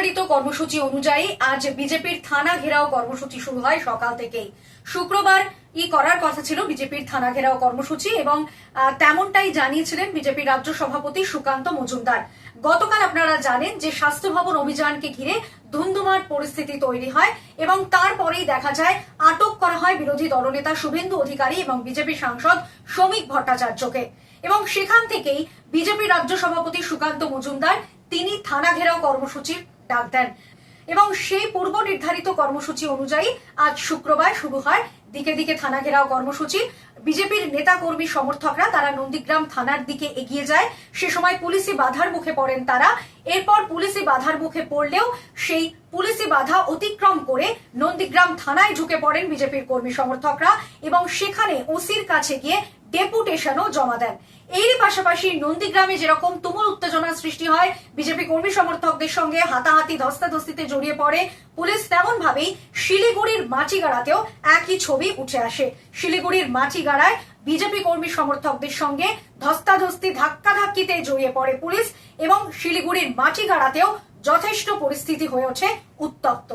নির্ধারিত কর্মসূচি অনুযায়ী আজ বিজেপির থানা ঘেরাও কর্মসূচি শুরু হয় সকাল থেকেই। শুক্রবার ই করার কথা ছিল বিজেপির থানা ঘেরাও কর্মসূচি এবং তেমনটাই জানিয়েছিলেন বিজেপির রাজ্য সভাপতি সুকান্ত মজুমদার। গতকাল আপনারা জানেন যে স্বাস্থ্য ভবন অভিযানকে ঘিরে ধুন্ধুমার পরিস্থিতি তৈরি হয় এবং তারপরেই দেখা যায় আটক করা হয় বিরোধী দলনেতা শুভেন্দু অধিকারী এবং বিজেপি সাংসদ শ্রমিক ভট্টাচার্যকে। এবং সেখান থেকেই বিজেপি রাজ্য সভাপতি সুকান্ত মজুমদার, তিনি থানা ঘেরাও কর্মসূচির ডাক দেন। এবং সেই পূর্ব নির্ধারিত কর্মসূচি অনুযায়ী আজ শুক্রবার শুরু হয়। দিকে দিকে থানা ঘেরাও কর্মসূচি। বিজেপির নেতা কর্মী সমর্থকরা তারা নন্দীগ্রাম থানার দিকে এগিয়ে যায়। সে সময় পুলিশি বাধার মুখে পড়েন তারা। এরপর পুলিশি বাধার মুখে পড়লেও সেই পুলিশি বাধা অতিক্রম করে নন্দীগ্রাম থানায় ঢুকে পড়েন বিজেপির কর্মী সমর্থকরা এবং সেখানে ওসির কাছে গিয়ে ডেপুটেশনও জমা দেন। এরই পাশাপাশি নন্দীগ্রামে যেরকম তুমুল উত্তেজনার সৃষ্টি হয়, বিজেপি কর্মী সমর্থকদের সঙ্গে হাতাহাতি ধস্তাধস্তিতে জড়িয়ে পড়ে। পুলিশ তেমন ভাবেই শিলিগুড়ির মাটিগাড়াতেও একই ছবি উঠে আসে। শিলিগুড়ির মাটিগাড়ায় বিজেপি কর্মী সমর্থকদের সঙ্গে ধস্তাধস্তি ধাক্কাধাক্কিতে জড়িয়ে পড়ে পুলিশ এবং শিলিগুড়ির মাটিগাড়াতেও যথেষ্ট পরিস্থিতি হয়ে ওঠে উত্তপ্ত।